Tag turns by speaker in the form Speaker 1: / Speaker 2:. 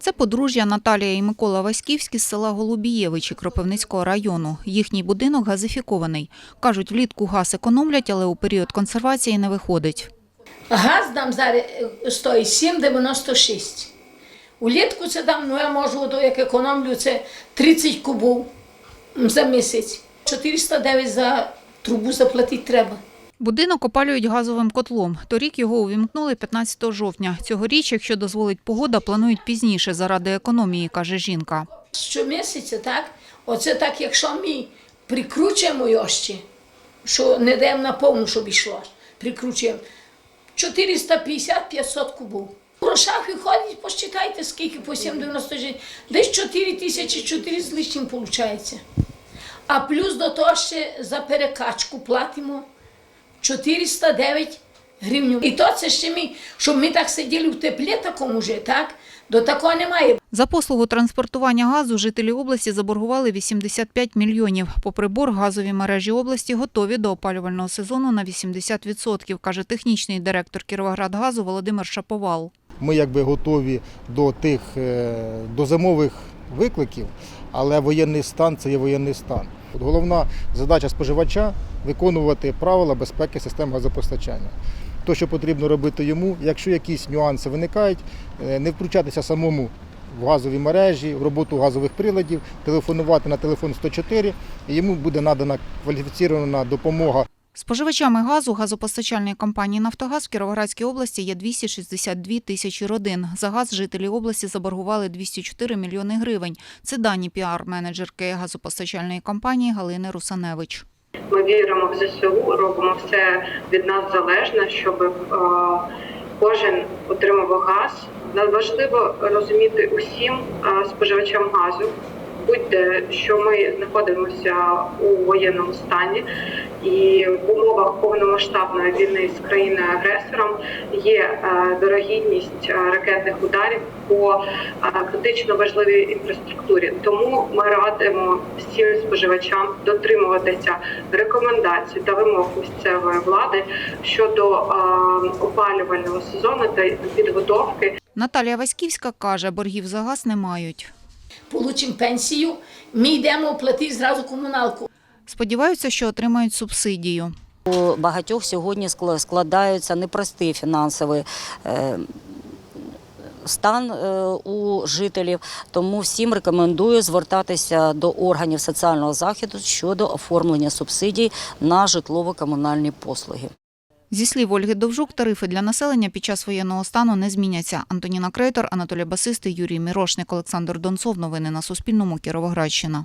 Speaker 1: Це подружжя Наталія і Микола Васьківські з села Голубієвичі Кропивницького району. Їхній будинок газифікований. Кажуть, влітку газ економлять, але у період консервації не виходить.
Speaker 2: Газ там зараз е, стоїть 7,96. Улітку це там, ну я можу, як економлю, це 30 кубів за місяць. 409 за трубу заплатити треба.
Speaker 1: Будинок опалюють газовим котлом. Торік його увімкнули 15 жовтня. Цьогоріч, якщо дозволить погода, планують пізніше заради економії, каже жінка.
Speaker 2: Щомісяця, так? Оце так, якщо ми прикручуємо його ще, що не даємо на повну, щоб йшло, прикручуємо, 450-500 кубів. В грошах виходить, посчитайте, скільки по 7,96, десь 4 тисячі 4 з лишнім виходить. А плюс до того ще за перекачку платимо 409 гривень. І то це ще ми, щоб ми так сиділи в теплі такому же, так? До такого немає.
Speaker 1: За послугу транспортування газу жителі області заборгували 85 мільйонів. Попри борг, газові мережі області готові до опалювального сезону на 80%, каже технічний директор Кіровоградгазу Володимир Шаповал.
Speaker 3: Ми якби готові до тих е, до зимових викликів, але воєнний стан це є воєнний стан. От головна задача споживача виконувати правила безпеки систем газопостачання. То, що потрібно робити йому, якщо якісь нюанси виникають, е, не втручатися самому в газові мережі, в роботу газових приладів, телефонувати на телефон 104, і йому буде надана кваліфікована допомога
Speaker 1: Споживачами газу газопостачальної компанії «Нафтогаз» в Кіровоградській області є 262 тисячі родин. За газ жителі області заборгували 204 мільйони гривень. Це дані піар-менеджерки газопостачальної компанії Галини Русаневич.
Speaker 4: Ми віримо в ЗСУ, робимо все від нас залежне, щоб е, кожен отримав газ. Важливо розуміти усім е, споживачам газу, будь-де, що ми знаходимося у воєнному стані, і в умовах повномасштабної війни з країною-агресором є е, дорогідність е, ракетних ударів по е, критично важливій інфраструктурі. Тому ми радимо всім споживачам дотримуватися рекомендацій та вимог місцевої влади щодо опалювального сезону та підготовки
Speaker 1: Наталія Васьківська каже, боргів за газ не мають.
Speaker 2: Получимо пенсію, ми йдемо платити зразу комуналку.
Speaker 1: Сподіваються, що отримають субсидію.
Speaker 5: У багатьох сьогодні складаються непростий фінансовий е, стан е, у жителів, тому всім рекомендую звертатися до органів соціального захисту щодо оформлення субсидій на житлово-комунальні послуги.
Speaker 1: Зі слів Ольги Довжук, тарифи для населення під час воєнного стану не зміняться. Антоніна Крейтор, Анатолій Басисти, Юрій Мірошник, Олександр Донцов. Новини на Суспільному. Кіровоградщина.